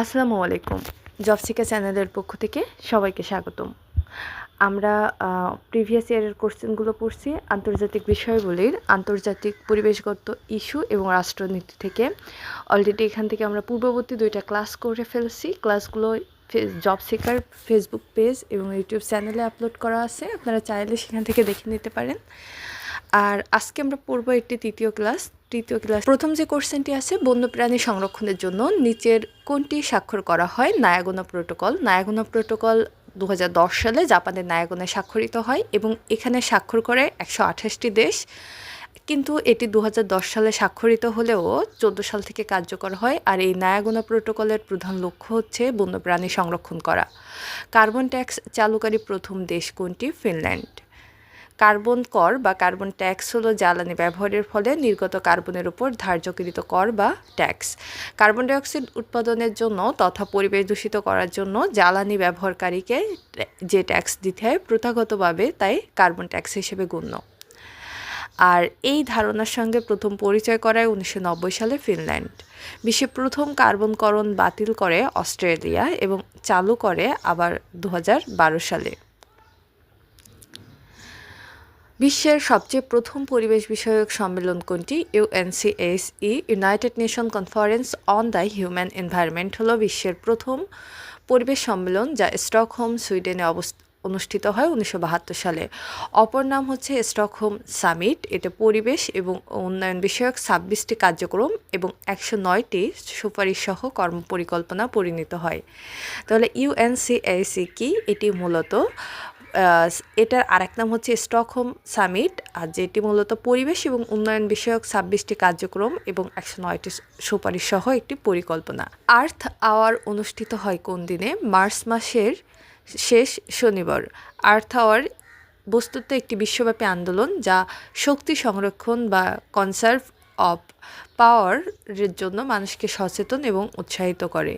আসসালামু আলাইকুম। জবসিকা চ্যানেলের পক্ষ থেকে সবাইকে স্বাগতম। আমরা প্রিভিয়াস ইয়ারের কোশ্চেনগুলো পড়ছি আন্তর্জাতিক বিষয়গুলির আন্তর্জাতিক পরিবেশগত ইস্যু এবং রাষ্ট্রনীতি থেকে। অলরেডি এখান থেকে আমরা পূর্ববর্তী দুইটা ক্লাস করে ফেলছি। ক্লাসগুলো জব সিকার ফেসবুক পেজ এবং ইউটিউব চ্যানেলে আপলোড করা আছে। আপনারা চাইলে সেখান থেকে দেখে নিতে পারেন। আর আজকে আমরা পড়ব একটি তৃতীয় ক্লাস তৃতীয় ক্লাস প্রথম যে কোশ্চেনটি আছে বন্যপ্রাণী সংরক্ষণের জন্য, নিচের কোনটি স্বাক্ষর করা হয়? নায়াগোনা প্রোটোকল নায়াগোনা প্রোটোকল দু হাজার দশ সালে জাপানের নায়াগোনায় স্বাক্ষরিত হয় এবং এখানে স্বাক্ষর করে একশো আঠাশটি দেশ। কিন্তু এটি দু হাজার দশ সালে স্বাক্ষরিত হলেও চোদ্দ সাল থেকে কার্যকর হয় আর এই নায়াগোনা প্রোটোকলের প্রধান লক্ষ্য হচ্ছে বন্যপ্রাণী সংরক্ষণ করা। কার্বন ট্যাক্স চালুকারী প্রথম দেশ কোনটি? ফিনল্যান্ড। কার্বন কর বা কার্বন ট্যাক্স হলো জ্বালানি ব্যবহারের ফলে নির্গত কার্বনের উপর ধার্যকৃত কর বা ট্যাক্স। কার্বন ডাইঅক্সাইড উৎপাদনের জন্য তথা পরিবেশ দূষিত করার জন্য জ্বালানি ব্যবহারকারীকে যে ট্যাক্স দিতে হয় প্রথাগতভাবে তাই কার্বন ট্যাক্স হিসেবে গণ্য। আর এই ধারণার সঙ্গে প্রথম পরিচয় করায় উনিশশো নব্বই সালে ফিনল্যান্ড। বিশ্বে প্রথম কার্বনকরণ বাতিল করে অস্ট্রেলিয়া এবং চালু করে আবার দু হাজার বারো সালে। বিশ্বের সবচেয়ে প্রথম পরিবেশ বিষয়ক সম্মেলন কোনটি? UNCSE united nation conference on the human environment হলো বিশ্বের প্রথম পরিবেশ সম্মেলন যা স্টকহোম, সুইডেনে অনুষ্ঠিত হয় উনিশশো বাহাত্তর সালে। অপর নাম হচ্ছে স্টকহোম সামিট। এটা পরিবেশ এবং উন্নয়ন বিষয়ক ছাব্বিশটি কার্যক্রম এবং একশো নয়টি সুপারিশ সহ কর্মপরিকল্পনা পরিণত হয়। তাহলে ইউএনসিএসি কি? এটি মূলত এটার আরেক নাম হচ্ছে স্টকহোম সামিট, আর যেটি মূলত পরিবেশ এবং উন্নয়ন বিষয়ক ছাব্বিশটি কার্যক্রম এবং একশো নয়টি সুপারিশ সহ একটি পরিকল্পনা। আর্থ আওয়ার অনুষ্ঠিত হয় কোন দিনে? মার্চ মাসের শেষ শনিবার। আর্থ আওয়ার বস্তুত একটি বিশ্বব্যাপী আন্দোলন যা শক্তি সংরক্ষণ বা কনসার্ভ অফ পাওয়ারের জন্য মানুষকে সচেতন এবং উৎসাহিত করে।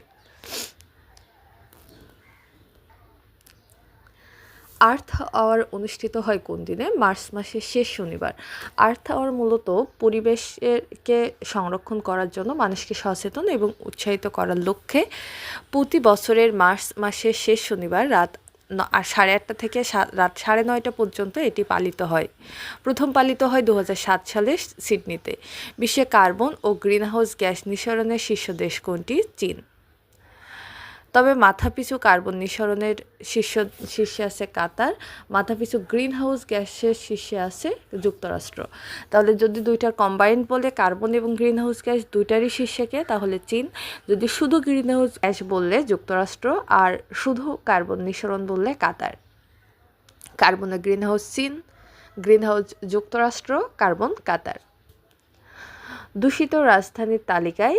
আর্থ আওয়ার অনুষ্ঠিত হয় কোন দিনে? মার্চ মাসের শেষ শনিবার। আর্থ আওয়ার মূলত পরিবেশকে সংরক্ষণ করার জন্য মানুষকে সচেতন এবং উৎসাহিত করার লক্ষ্যে প্রতি বছরের মার্চ মাসের শেষ শনিবার রাত আর সাড়ে আটটা থেকে রাত সাড়ে নয়টা পর্যন্ত এটি পালিত হয়। প্রথম পালিত হয় দু সালে সিডনিতে। বিশ্বে কার্বন ও গ্রিনহাউস গ্যাস নিঃসরণের শীর্ষ দেশ কোনটি? চীন। তবে মাথাপিছু কার্বন নিঃসরণের শীর্ষ, শীর্ষে আছে কাতার, মাথাপিছু গ্রিন হাউস গ্যাসের শীর্ষে আছে যুক্তরাষ্ট্র। তাহলে যদি দুইটার কম্বাইন্ড বলে কার্বন এবং গ্রিন হাউস গ্যাস দুইটারই শীর্ষেকে, তাহলে চীন, যদি শুধু গ্রিন হাউস গ্যাস বললে যুক্তরাষ্ট্র আর শুধু কার্বন নিঃসরণ বললে কাতার। কার্বনের গ্রিন হাউস চীন গ্রিন হাউস যুক্তরাষ্ট্র, কার্বন কাতার। দূষিত রাজধানীর তালিকায়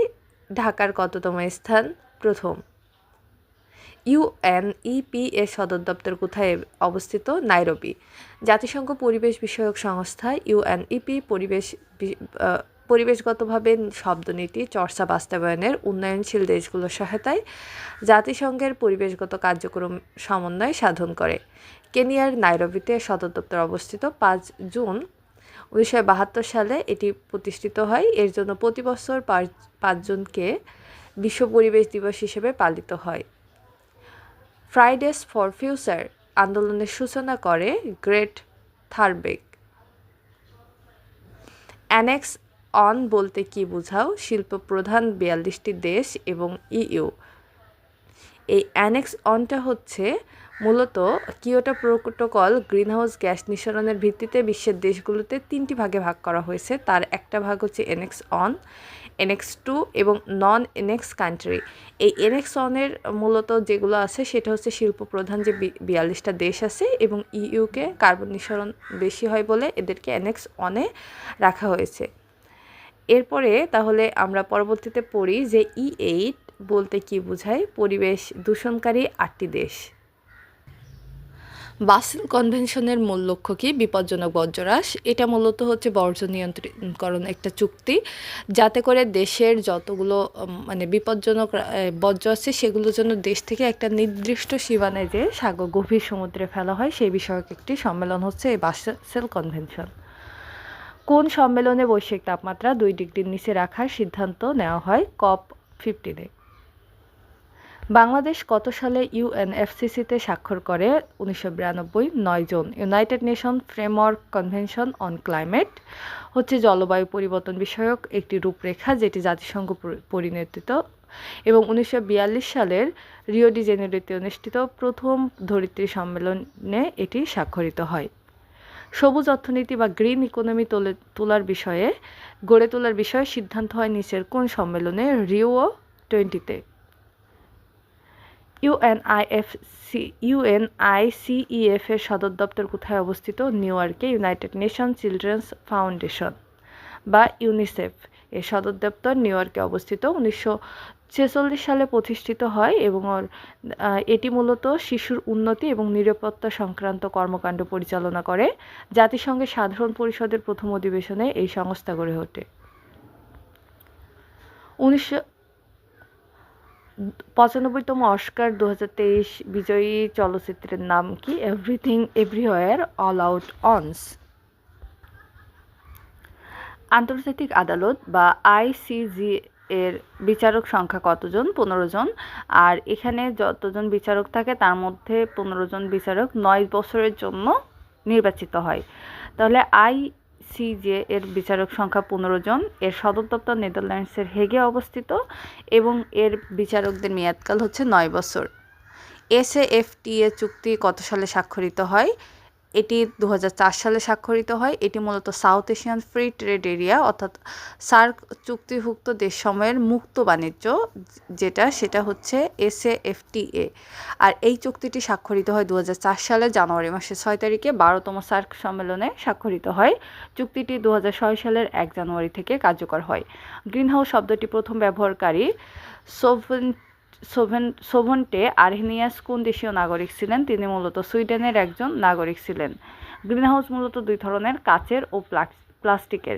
ঢাকার কততম স্থান? প্রথম। ইউএনইপি এর সদর দপ্তর কোথায় অবস্থিত? নাইরবি। জাতিসংঘ পরিবেশ বিষয়ক সংস্থা ইউএনইপি পরিবেশ পরিবেশগতভাবে শব্দনীতি, চর্চা বাস্তবায়নের উন্নয়নশীল দেশগুলোর সহায়তায় জাতিসংঘের পরিবেশগত কার্যক্রম সমন্বয় সাধন করে। কেনিয়ার নাইরবিতে সদর দপ্তর অবস্থিত পাঁচ জুন উনিশশো বাহাত্তর সালে এটি প্রতিষ্ঠিত হয়। এর জন্য প্রতি বছর পাঁচ পাঁচ জুনকে বিশ্ব পরিবেশ দিবস হিসেবে পালিত হয়। ফ্রাইডেস ফর ফিউচার আন্দোলনের সূচনা করে গ্রেট থারবেক অ্যানেক্স অন বলতে কি বোঝাও? শিল্প প্রধান বিয়াল্লিশটি দেশ এবং ইইউ এই অ্যানেক্স অনটা হচ্ছে মূলত কিয়োটা প্রোটোকল গ্রিনহাউস গ্যাস নিঃসরণের ভিত্তিতে বিশ্বের দেশগুলোতে তিনটি ভাগে ভাগ করা হয়েছে। তার একটা ভাগ হচ্ছে এনএক্স অন এনএক্স টু এবং নন এনএক্স কান্ট্রি। এই এনএক্স ওয়ানের মূলত যেগুলো আছে, সেটা হচ্ছে শিল্প প্রধান যে বিয়াল্লিশটা দেশ আছে এবং ইইউকে কার্বন নিঃসরণ বেশি হয় বলে এদেরকে এনএক্স অনে রাখা হয়েছে। এরপরে তাহলে আমরা পরবর্তীতে পড়ি যে ই এইট বলতে কি বোঝায়? পরিবেশ দূষণকারী আটটি দেশ। বাসেল কনভেনশনের মূল লক্ষ্য কি? বিপজ্জনক বর্জ্যরাস এটা মূলত হচ্ছে বর্জ্য নিয়ন্ত্রণকরণ একটা চুক্তি। যাতে করে দেশের যতগুলো মানে বিপজ্জনক বর্জ্য আছে, সেগুলোর জন্য দেশ থেকে একটা নির্দিষ্ট সীমানে যে সাগর গভীর সমুদ্রে ফেলা হয়, সেই বিষয়ক একটি সম্মেলন হচ্ছে এই বাসেল কনভেনশন। কোন সম্মেলনে বৈশ্বিক তাপমাত্রা দুই ডিগ্রির নিচে রাখার সিদ্ধান্ত নেওয়া হয়? কপ ফিফটিনে। বাংলাদেশ কত সালে ইউএনএফসিসিতে স্বাক্ষর করে? উনিশশো বিরানব্বই, নয় June. United nation framework convention on climate হচ্ছে জলবায়ু পরিবর্তন বিষয়ক একটি রূপরেখা যেটি জাতিসংঘ পরিণতিত এবং উনিশশো বিয়াল্লিশ সালের রিও ডি জেনেরোতে অনুষ্ঠিত প্রথম ধরিত্রী সম্মেলনে এটি স্বাক্ষরিত হয়। সবুজ অর্থনীতি বা গ্রিন ইকোনমি তোলে, তোলার বিষয়ে, গড়ে তোলার বিষয়ে সিদ্ধান্ত হয় নিচের কোন সম্মেলনে? রিও টোয়েন্টিতে। ইউএনআইএফসি ইউএনআইসিইএফ এর সদর দপ্তর কোথায় অবস্থিত? নিউ ইয়র্কে ইউনাইটেড নেশন চিলড্রেন্স ফাউন্ডেশন বা ইউনিসেফ এর সদর দপ্তর নিউ ইয়র্কে অবস্থিত। উনিশশো ছেচল্লিশ সালে প্রতিষ্ঠিত হয় এবং এটি মূলত শিশুর উন্নতি এবং নিরাপত্তা সংক্রান্ত কর্মকাণ্ড পরিচালনা করে। জাতিসংঘের সাধারণ পরিষদের প্রথম অধিবেশনে এই সংস্থা গড়ে ওঠে। উনিশশো পঁচানব্বইতম অস্কার দু বিজয়ী চলচ্চিত্রের নাম কি? Everything everywhere all at once আন্তর্জাতিক আদালত বা আইসিজি এর বিচারক সংখ্যা কতজন? পনেরো জন। আর এখানে যতজন বিচারক থাকে, তার মধ্যে পনেরো জন বিচারক নয় বছরের জন্য নির্বাচিত হয়। তাহলে আইসিজে এর বিচারক সংখ্যা পনেরো জন, এর সদর দপ্তর নেদারল্যান্ডসের হেগে অবস্থিত এবং এর বিচারকদের মেয়াদকাল হচ্ছে নয় বছর। এস এসএএফটিএ চুক্তি কত সালে স্বাক্ষরিত হয়? এটি দু হাজার চার সালে স্বাক্ষরিত হয়। এটি মূলত South Asian free trade area অর্থাৎ সার্ক চুক্তিভুক্ত দেশসমূহের মুক্ত বাণিজ্য, যেটা সেটা হচ্ছে এসএএফটিএ আর এই চুক্তিটি স্বাক্ষরিত হয় দু সালে জানুয়ারি মাসের ছয় তারিখে। বারোতম সার্ক সম্মেলনে স্বাক্ষরিত হয়। চুক্তিটি দু হাজার ছয় সালের এক জানুয়ারি থেকে কার্যকর হয়। গ্রিনহাউস শব্দটি প্রথম ব্যবহারকারী সোভেন সোভেন, সোভন্টে আরহেনিয়াস কোন দেশীয় নাগরিক ছিলেন? তিনি মূলত সুইডেনের একজন নাগরিক ছিলেন। গ্রিনহাউস মূলত দুই ধরনের, কাচের ও প্লাস্টিকের।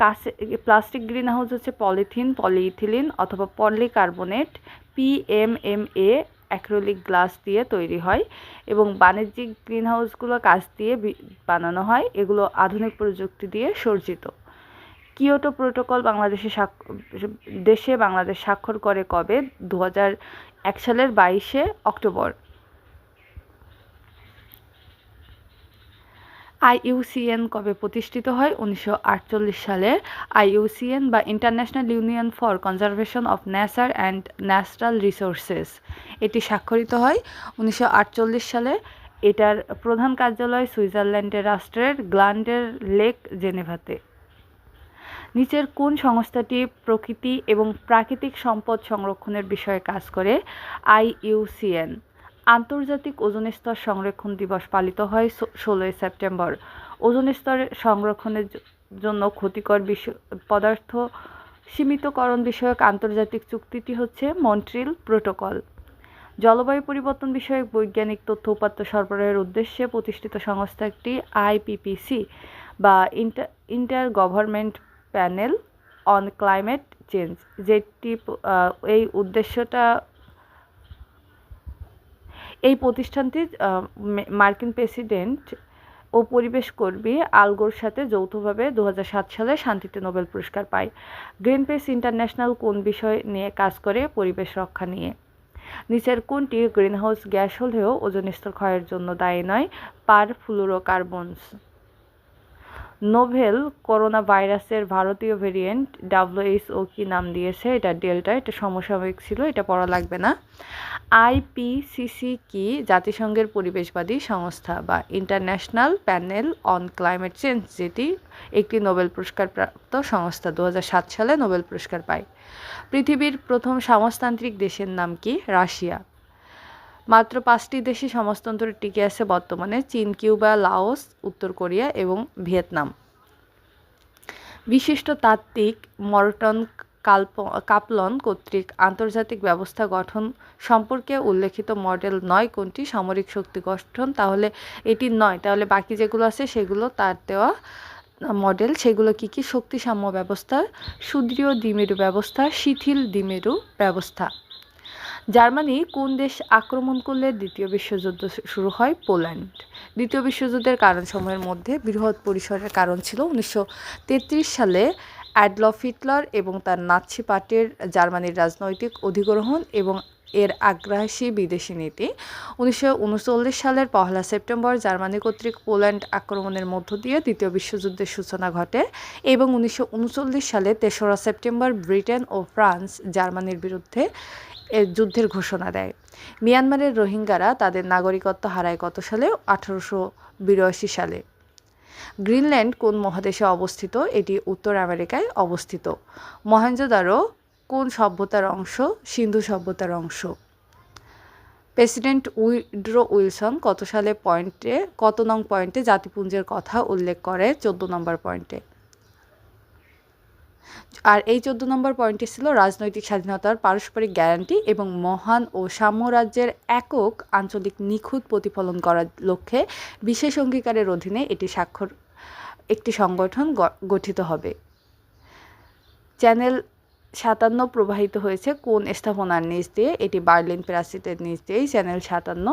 কাছে প্লাস্টিক গ্রিনহাউস হচ্ছে পলিথিন, পলিইথিলিন অথবা পলিকার্বনেট পিএমএমএ অ্যাক্রিলিক গ্লাস দিয়ে তৈরি হয় এবং বাণিজ্যিক গ্রিনহাউসগুলো কাঁচ দিয়ে বানানো হয়। এগুলো আধুনিক প্রযুক্তি দিয়ে সজ্জিত। কিয়োটো প্রোটোকল বাংলাদেশে দেশে বাংলাদেশ স্বাক্ষর করে কবে? দু এক সালের বাইশে অক্টোবর। আইইউসিএন কবে প্রতিষ্ঠিত হয়? উনিশশো আটচল্লিশ সালে আইইউসিএন বা international union for conservation of nature and natural resources. এটি স্বাক্ষরিত হয় উনিশশো আটচল্লিশ সালে। এটার প্রধান কার্যালয় সুইজারল্যান্ডের রাষ্ট্রের গ্লান্ডের লেক জেনেভাতে। নিচের কোন সংস্থাটি প্রকৃতি এবং প্রাকৃতিক সম্পদ সংরক্ষণের বিষয়ে কাজ করে? আইইউসিএন। আন্তর্জাতিক ওজোন স্তর সংরক্ষণ দিবস পালিত হয় ষোলোই সেপ্টেম্বর। ওজোন স্তরের সংরক্ষণের জন্য ক্ষতিকর পদার্থ সীমিতকরণ বিষয়ক আন্তর্জাতিক চুক্তিটি হচ্ছে মন্ট্রিল প্রোটোকল। জলবায়ু পরিবর্তন বিষয়ক বৈজ্ঞানিক তথ্য উপাত্ত সরবরাহের উদ্দেশ্যে প্রতিষ্ঠিত সংস্থাটি আইপিপিসি বা inter inter government panel on climate change, যেটি এই উদ্দেশ্যটা, এই প্রতিষ্ঠানটি মার্কিন প্রেসিডেন্ট ও পরিবেশ কর্মী আলগোর সাথে যৌথভাবে দু হাজার সাত সালে শান্তিতে নোবেল পুরস্কার পায়। গ্রিন পেস ইন্টারন্যাশনাল কোন বিষয় নিয়ে কাজ করে পরিবেশ রক্ষা নিয়ে? নিচের কোনটি গ্রিনহাউস গ্যাস হলেও ওজোন স্তর ক্ষয়ের জন্য দায়ী নয়? পার ফ্লুরোকার্বনস নোভেল করোনা ভাইরাসের ভারতীয় ভেরিয়েন্ট ডাব্লিউএইচও কি নাম দিয়েছে? এটা ডেল্টা, এটা সমসাময়িক ছিল, এটা পড়া লাগবে না। আইপিসিসি কি জাতিসংঘের পরিবেশবাদী সংস্থা বা international panel on climate change, যেটি একটি নোবেল পুরস্কার প্রাপ্ত সংস্থা দু হাজার সাত সালে নোবেল পুরস্কার পায়। পৃথিবীর প্রথম সমাজতান্ত্রিক দেশের নাম কি? রাশিয়া। মাত্র পাঁচটি দেশই সমাজতন্ত্রে টিকে আছে বর্তমানে, চীন, কিউবা, লাওস, উত্তর কোরিয়া এবং ভিয়েতনাম। বিশিষ্ট তাত্ত্বিক মর্টন কাল্প, কাপলন কর্তৃক আন্তর্জাতিক ব্যবস্থা গঠন সম্পর্কে উল্লেখিত মডেল নয় কোনটি, সামরিক শক্তি গঠন তাহলে এটি নয়। তাহলে বাকি যেগুলো আছে সেগুলো তার দেওয়া মডেল, সেগুলো কি কি? শক্তি সাম্য ব্যবস্থা, সুদৃঢ় দ্বিমেরু ব্যবস্থা, শিথিল দ্বিমেরু ব্যবস্থা। জার্মানি কোন দেশ আক্রমণ করলে দ্বিতীয় বিশ্বযুদ্ধ শুরু হয়? পোল্যান্ড। দ্বিতীয় বিশ্বযুদ্ধের কারণসমূহের মধ্যে বৃহৎ পরিসরের কারণ ছিল উনিশশো তেত্রিশ সালে অ্যাডলফ হিটলার এবং তার নাৎসি পার্টির জার্মানির রাজনৈতিক অধিগ্রহণ এবং এর আগ্রাসী বিদেশি নীতি। উনিশশো উনচল্লিশ সালের পহেলা সেপ্টেম্বর জার্মানি কর্তৃক পোল্যান্ড আক্রমণের মধ্য দিয়ে দ্বিতীয় বিশ্বযুদ্ধের সূচনা ঘটে এবং উনিশশো উনচল্লিশ সালে তেসরা সেপ্টেম্বর ব্রিটেন ও ফ্রান্স জার্মানির বিরুদ্ধে যুদ্ধের ঘোষণা দেয়। মিয়ানমারের রোহিঙ্গারা তাদের নাগরিকত্ব হারায় কত সালে? আঠারোশো বিরাশি সালে। গ্রিনল্যান্ড কোন মহাদেশে অবস্থিত? এটি উত্তর আমেরিকায় অবস্থিত। মহেঞ্জোদারো কোন সভ্যতার অংশ? সিন্ধু সভ্যতার অংশ। প্রেসিডেন্ট উইড্রো উইলসন কত সালে পয়েন্টে, কত নং পয়েন্টে জাতিপুঞ্জের কথা উল্লেখ করে? চোদ্দ নম্বর পয়েন্টে। আর এই চোদ্দ নম্বর পয়েন্টটি ছিল রাজনৈতিক স্বাধীনতার পারস্পরিক গ্যারান্টি এবং মহান ও সাম্যরাজ্যের একক আঞ্চলিক নিখুঁত প্রতিফলন করার লক্ষ্যে বিশেষ অঙ্গীকারের অধীনে এটি স্বাক্ষর, একটি সংগঠন গঠিত হবে। চ্যানেল সাতান্ন প্রবাহিত হয়েছে কোন স্থাপনার নিচ দিয়ে? এটি বার্লিন প্রাসিটের নিচ দিয়েই চ্যানেল সাতান্ন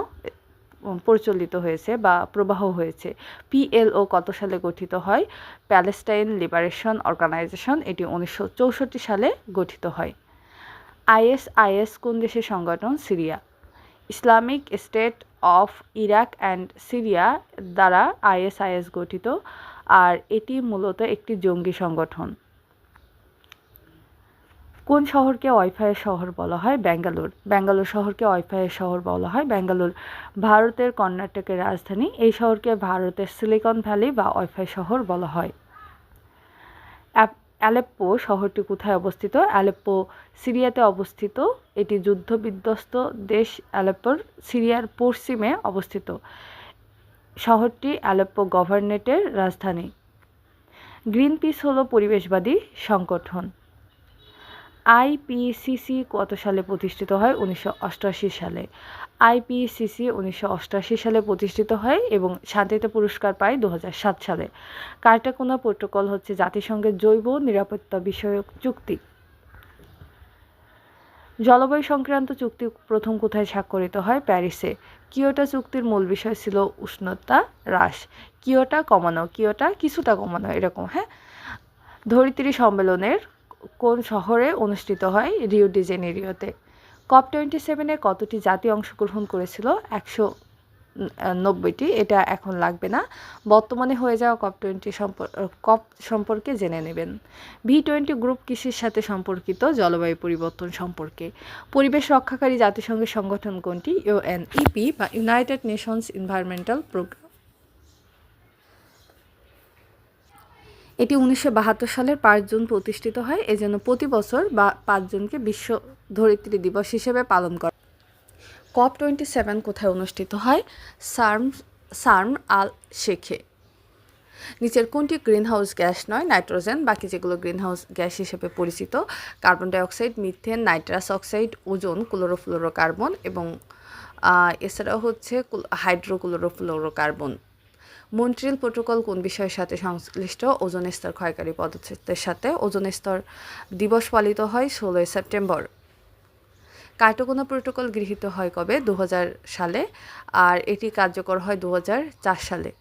প্রচলিত হয়েছে বা প্রবাহ হয়েছে। পিএলও কত সালে গঠিত হয়? প্যালেস্টাইন লিবারেশন অর্গানাইজেশন এটি উনিশশো চৌষট্টি সালে গঠিত হয়। আইএসআইএস কোন দেশের সংগঠন? Syria. Islamic state of Iraq and Syria দ্বারা আইএসআইএস গঠিত, আর এটি মূলত একটি জঙ্গি সংগঠন। কোন শহরকে ওয়াইফাইয়ের শহর বলা হয়? ব্যাঙ্গালোর। ব্যাঙ্গালোর শহরকে ওয়াইফাইয়ের শহর বলা হয়। ব্যাঙ্গালোর ভারতের কর্ণাটকের রাজধানী। এই শহরকে ভারতের সিলিকন ভ্যালি বা ওয়াইফাই শহর বলা হয়। অ্যালেপ্পো শহরটি কোথায় অবস্থিত? অ্যালেপ্পো, সিরিয়াতে অবস্থিত। এটি যুদ্ধ বিধ্বস্ত দেশ অ্যালেপ্পোর সিরিয়ার পশ্চিমে অবস্থিত। শহরটি অ্যালেপ্পো গভর্নেটের রাজধানী। গ্রিন পিস হলো পরিবেশবাদী সংগঠন। আইপিসিসি কত সালে প্রতিষ্ঠিত হয়? উনিশশো অষ্টআশি সালে। আইপিসিসি উনিশশো অষ্টআশি সালে প্রতিষ্ঠিত হয় এবং শান্তিতে পুরস্কার পায় দু হাজার সাত সালে। কার্টাকোনা প্রোটোকল হচ্ছে জাতিসংঘের জৈব নিরাপত্তা বিষয়ক চুক্তি। জলবায়ু সংক্রান্ত চুক্তি প্রথম কোথায় স্বাক্ষরিত হয়? প্যারিসে। কিয়োটা চুক্তির মূল বিষয় ছিল উষ্ণতা হ্রাস। কিয়োটা কমানো, কিয়োটা কিছুটা কমানো, এরকম হ্যাঁ? ধরিত্রী সম্মেলনের কোন শহরে অনুষ্ঠিত হয় রিও ডি জেনেরিওতে কপ টোয়েন্টি সেভেনে কতটি জাতি অংশগ্রহণ করেছিল? একশো নব্বইটি। এটা এখন লাগবে না। বর্তমানে হয়ে যাওয়া কপ টোয়েন্টি কপ সম্পর্কে জেনে নেবেন। ভি টোয়েন্টি গ্রুপ কৃষির সাথে সম্পর্কিত জলবায়ু পরিবর্তন সম্পর্কে। পরিবেশ রক্ষাকারী জাতিসংঘের সংগঠন কোনটি? ইউএনইপি বা ইউনাইটেড নেশনস এনভায়রনমেন্টাল প্রোগ্রাম। এটি উনিশশো বাহাত্তর সালের পাঁচ জুন প্রতিষ্ঠিত হয় এজন্য প্রতি বছর বা পাঁচ জুনকে বিশ্ব ধরিত্রী দিবস হিসেবে পালন করে। কপ টোয়েন্টি সেভেন কোথায় অনুষ্ঠিত হয়? সার্ম সার্ম আল শেখে। নিচের কোনটি গ্রিনহাউস গ্যাস নয়? নাইট্রোজেন, বাকি যেগুলো গ্রিনহাউস গ্যাস হিসেবে পরিচিত, carbon dioxide methane, nitrous oxide, ozone carbon এবং এছাড়াও হচ্ছে হাইড্রোক্লোরোফ্লোরোকার্বন। মন্ট্রিয়াল প্রোটোকল কোন বিষয়ের সাথে সংশ্লিষ্ট? ওজন স্তর ক্ষয়কারী পদক্ষেপের সাথে ওজন স্তর দিবস পালিত হয় ষোলোই সেপ্টেম্বর। কার্টোকোনা প্রোটোকল গৃহীত হয় কবে? দু হাজার সালে। আর এটি কার্যকর হয় দু হাজার চার সালে।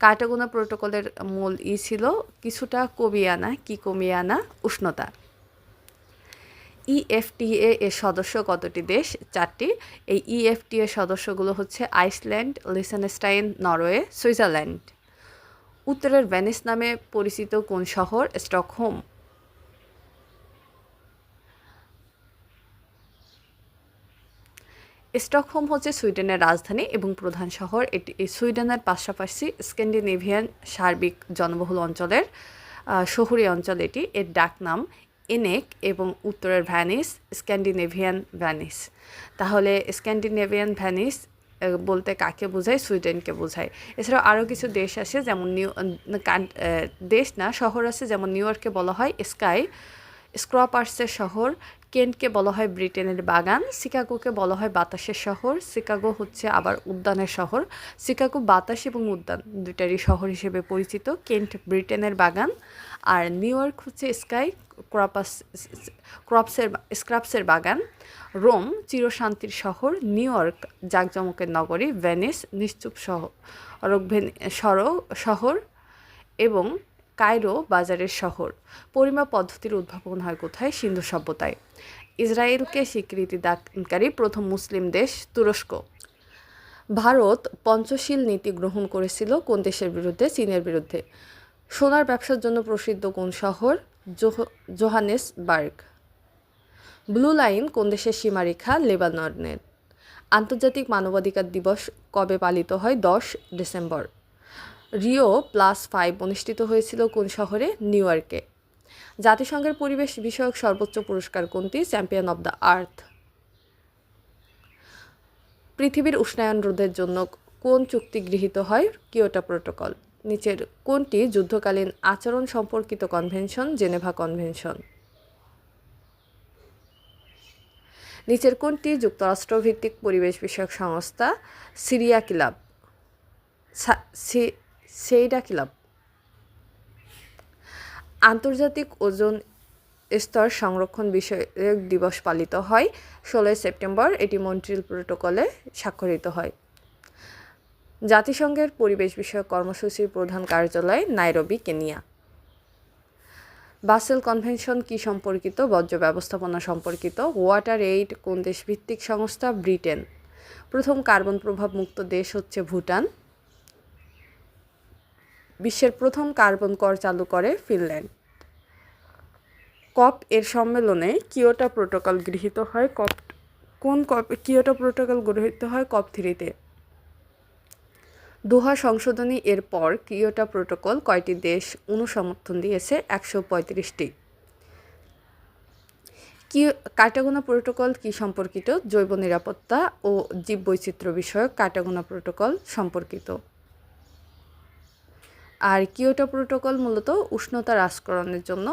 কার্টাগোনা প্রোটোকলের মূল ই ছিল কিছুটা কমিয়ে আনা, কি কমিয়ে আনা? উষ্ণতা। ইএফটিএ এর সদস্য কতটি দেশ? চারটি। এই ইএফটিএ সদস্যগুলো হচ্ছে আইসল্যান্ড, লিসেনস্টাইন, নরওয়ে, সুইজারল্যান্ড। উত্তরের ভেনিস নামে পরিচিত কোন শহর? স্টকহোম। স্টকহোম হচ্ছে সুইডেনের রাজধানী এবং প্রধান শহর। এটি সুইডেনের পাশাপাশি স্ক্যান্ডিনেভিয়ান সার্বিক জনবহুল অঞ্চলের শহুরি অঞ্চল এটি। এর ডাক নাম এনেক এবং উত্তরের ভ্যানিস স্ক্যান্ডিনেভিয়ান ভ্যানিস তাহলে স্ক্যান্ডিনেভিয়ান ভ্যানিস বলতে কাকে বোঝায়? সুইডেনকে বোঝায়। এছাড়াও আরও কিছু দেশ আছে, যেমন নিউ দেশ না, শহর আছে, যেমন নিউ ইয়র্ককে বলা হয় স্কাই স্ক্রপার্সের শহর কেন্টকে বলা হয় ব্রিটেনের বাগান, শিকাগোকে বলা হয় বাতাসের শহর, শিকাগো হচ্ছে আবার উদ্যানের শহর। শিকাগো বাতাস এবং উদ্যান দুইটারই শহর হিসেবে পরিচিত, কেন্ট ব্রিটেনের বাগান আর নিউ ইয়র্ক হচ্ছে স্কাই ক্রপাস, ক্রপসের, স্ক্রাপসের বাগান। রোম চিরশান্তির শহর, নিউ ইয়র্ক জাঁকজমকের নগরী, ভেনিস নিশ্চুপ শহর সড়ক শহর এবং কায়রো বাজারের শহর। পরিমাপ পদ্ধতির উদ্ভাবন হয় কোথায়? সিন্ধু সভ্যতায়। ইসরায়েলকে স্বীকৃতি দানকারী প্রথম মুসলিম দেশ তুরস্ক। ভারত পঞ্চশীল নীতি গ্রহণ করেছিল কোন দেশের বিরুদ্ধে? চীনের বিরুদ্ধে। সোনার ব্যবসার জন্য প্রসিদ্ধ কোন শহর? জোহ- জোহানেসবার্গ। ব্লু লাইন কোন দেশের সীমারেখা? লেবাননের। আন্তর্জাতিক মানবাধিকার দিবস কবে পালিত হয়? দশ ডিসেম্বর। রিও প্লাস ফাইভ অনুষ্ঠিত হয়েছিল কোন শহরে? নিউ ইয়র্কে। জাতিসংঘের পরিবেশ বিষয়ক সর্বোচ্চ পুরস্কার কোনটি? Champion of the earth. পৃথিবীর উষ্ণায়ন রোধের জন্য কোন চুক্তি গৃহীত হয়? Kyoto protocol. নিচের কোনটি যুদ্ধকালীন আচরণ সম্পর্কিত কনভেনশন? Geneva convention. নিচের কোনটি? যুক্তরাষ্ট্রভিত্তিক পরিবেশ বিষয়ক সংস্থা সিরিয়া ক্লাব। সা- সে- সেইডা ক্লাব আন্তর্জাতিক ওজন স্তর সংরক্ষণ বিষয়ক দিবস পালিত হয়। ষোলোই সেপ্টেম্বর এটি মন্ট্রিল প্রোটোকলে স্বাক্ষরিত হয়। জাতিসংঘের পরিবেশ বিষয়ক কর্মসূচির প্রধান কার্যালয় নাইরবি, কেনিয়া। বাসেল কনভেনশন কি সম্পর্কিত? বর্জ্য ব্যবস্থাপনা সম্পর্কিত। ওয়াটার এইড কোন দেশ ভিত্তিক সংস্থা? ব্রিটেন। প্রথম কার্বন প্রভাব মুক্ত দেশ হচ্ছে ভুটান। বিশ্বের প্রথম কার্বন কর চালু করে ফিনল্যান্ড। কপ এর সম্মেলনে কিয়োটো প্রোটোকল গৃহীত হয়। কপ, কোন কপ, কিয়োটো প্রোটোকল গৃহীত হয়? কপ থ্রিতে। দোহা সংশোধনী এর পর কিয়োটো প্রোটোকল কয়টি দেশ অনুসমর্থন দিয়েছে? একশো পঁয়ত্রিশটি। কি কাটাগোনা প্রোটোকল কি সম্পর্কিত? জৈব নিরাপত্তা ও জীববৈচিত্র্য বিষয়ক কাটাগোনা প্রোটোকল সম্পর্কিত। আর কিয়োটো প্রোটোকল মূলত উষ্ণতা হ্রাসকরণের জন্য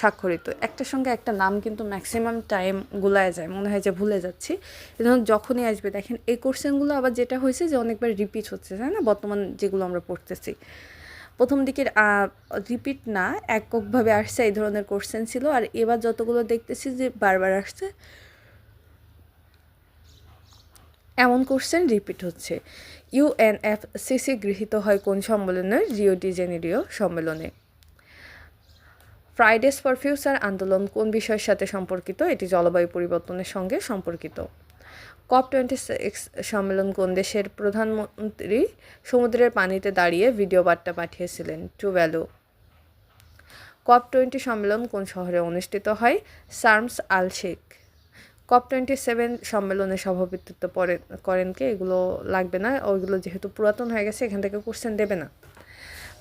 স্বাক্ষরিত। একটার সঙ্গে একটা নাম কিন্তু ম্যাক্সিমাম টাইম গুলায় যায়, মনে হয় যে ভুলে যাচ্ছি। এজন্য যখনই আসবে, দেখেন এই কোশ্চেনগুলো আবার যেটা হয়েছে যে অনেকবার রিপিট হচ্ছে, তাই না? বর্তমান যেগুলো আমরা পড়তেছি। প্রথম দিকের রিপিট না, এককভাবে আসছে, এই ধরনের কোশ্চেন ছিল। আর এবার যতগুলো দেখতেছি যে বারবার আসছে, এমন কোশ্চেন রিপিট হচ্ছে। ইউএনএফসিসি গৃহীত হয় কোন সম্মেলনে রিও ডি জেনেরিও সম্মেলনে। ফ্রাইডেস ফর ফিউচার আন্দোলন কোন বিষয়ের সাথে সম্পর্কিত? এটি জলবায়ু পরিবর্তনের সঙ্গে সম্পর্কিত। কপ টোয়েন্টি সিক্স সম্মেলন কোন দেশের প্রধানমন্ত্রী সমুদ্রের পানিতে দাঁড়িয়ে ভিডিও বার্তা পাঠিয়েছিলেন? টু ভ্যালু কপ টোয়েন্টি সম্মেলন কোন শহরে অনুষ্ঠিত হয়? Sharm el Sheikh COP twenty seven সম্মেলনে সভাপতিত্ব পরে- করেন কে? এগুলো লাগবে না। ওইগুলো যেহেতু পুরাতন হয়ে গেছে, এখান থেকে কোশ্চেন দেবে না।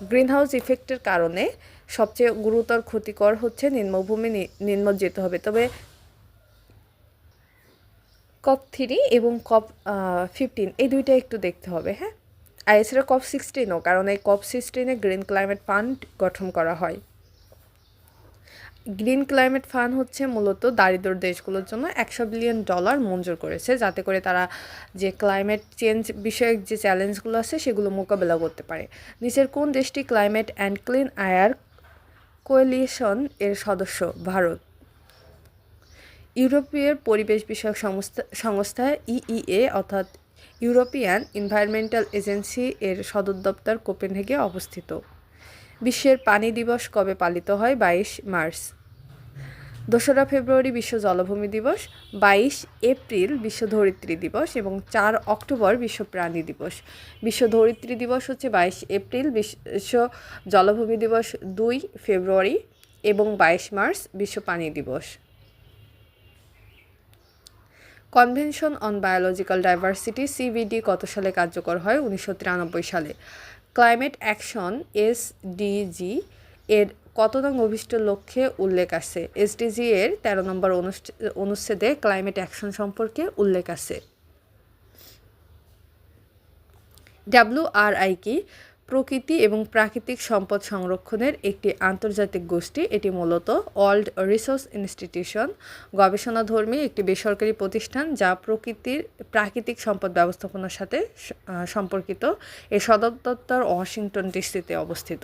গ্রিনহাউস ইফেক্টের কারণে সবচেয়ে গুরুতর ক্ষতিকর হচ্ছে নিম্নভূমি নি- যেতে হবে। তবে কপ থ্রি এবং কপ ফিফটিন, এই দুইটা একটু দেখতে হবে হ্যাঁ? আর এছাড়া কপ সিক্সটিনও, কারণ এই কপ সিক্সটিনে গ্রিন ক্লাইমেট ফান্ড গঠন করা হয়। গ্রিন ক্লাইমেট ফান্ড হচ্ছে মূলত দারিদ্র দেশগুলোর জন্য একশো বিলিয়ন ডলার মঞ্জুর করেছে, যাতে করে তারা যে ক্লাইমেট চেঞ্জ বিষয়ক যে চ্যালেঞ্জগুলো আছে সেগুলো মোকাবেলা করতে পারে। নিচের কোন দেশটি climate and clean air coalition এর সদস্য? ভারত। ইউরোপীয় পরিবেশ বিষয়ক সংস্থা সংস্থা ইইএ অর্থাৎ ইউরোপিয়ান এনভায়রনমেন্টাল এজেন্সি এর সদর দপ্তর কোপেনহেগে অবস্থিত। বিশ্বের পানি দিবস কবে পালিত হয়? বাইশ মার্চ। দোসরা ফেব্রুয়ারি বিশ্ব জলভূমি দিবস, বাইশ এপ্রিল বিশ্ব ধরিত্রী দিবস এবং চার অক্টোবর বিশ্ব প্রাণী দিবস। বিশ্ব ধরিত্রী দিবস হচ্ছে বাইশ এপ্রিল, বিশ্ব জলভূমি দিবস দুই ফেব্রুয়ারি এবং বাইশ মার্চ বিশ্ব পানি দিবস। Convention on biological diversity CVD কত সালে কার্যকর হয়? উনিশশো তিরানব্বই সালে। ক্লাইমেট অ্যাকশন এস এসডিজি এর কত নং অভিষ্ট লক্ষ্যে উল্লেখ আছে? এসডিজি এর তেরো নম্বর অনুচ্ছেদে ক্লাইমেট অ্যাকশন সম্পর্কে উল্লেখ আছে। ডাব্লিউআরআই কি? প্রকৃতি এবং প্রাকৃতিক সম্পদ সংরক্ষণের একটি আন্তর্জাতিক গোষ্ঠী। এটি মূলত ওয়ার্ল্ড রিসোর্স ইনস্টিটিউশন গবেষণাধর্মী একটি বেসরকারি প্রতিষ্ঠান যা প্রকৃতির, প্রাকৃতিক সম্পদ ব্যবস্থাপনার সাথে সম্পর্কিত। এর সদর দপ্তর ওয়াশিংটন ডিসিতে অবস্থিত।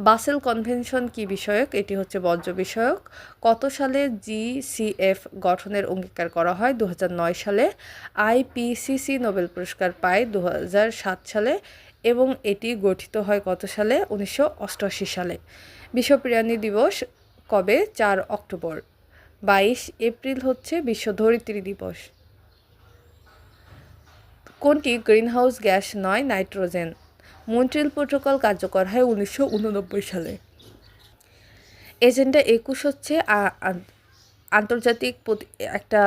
বাসেল কনভেনশন কি বিষয়ক? এটি হচ্ছে বর্জ্য বিষয়ক। কত সালে জিসিএফ গঠনের অঙ্গীকার করা হয়? দু হাজার নয় সালে। আইপিসিসি নোবেল পুরস্কার পায় দু হাজার সাত সালে এবং এটি গঠিত হয় কত সালে? উনিশশো অষ্টআশি সালে। বিশ্ব দিবস কবে? চার অক্টোবর। বাইশ এপ্রিল হচ্ছে বিশ্ব ধরিত্রী দিবস। কোনটি? গ্রিনহাউস গ্যাস নয়, নাইট্রোজেন। মন্ট্রিল প্রোটোকল কার্যকর হয় উনিশশো উননব্বই সালে। এজেন্ডা একুশ হচ্ছে আন্তর্জাতিক একটা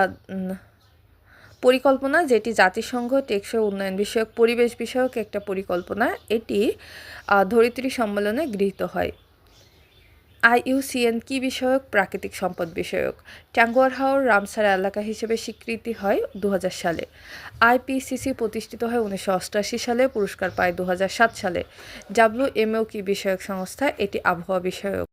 পরিকল্পনা যেটি জাতিসংঘ টেকসই উন্নয়ন বিষয়ক, পরিবেশ বিষয়ক একটা পরিকল্পনা। এটি ধরিত্রী সম্মেলনে গৃহীত হয়। আইইউসিএন কি বিষয়ক? প্রাকৃতিক সম্পদ বিষয়ক। টাঙ্গুয়ার হাওর রামসার এলাকা হিসেবে স্বীকৃতি হয় দু হাজার সালে। আইপিসিসি প্রতিষ্ঠিত হয় উনিশশো অষ্টআশি সালে, পুরস্কার পায় দু হাজার সাত সালে। ডাব্লিউএমও কি বিষয়ক সংস্থা? এটি আবহাওয়া বিষয়ক।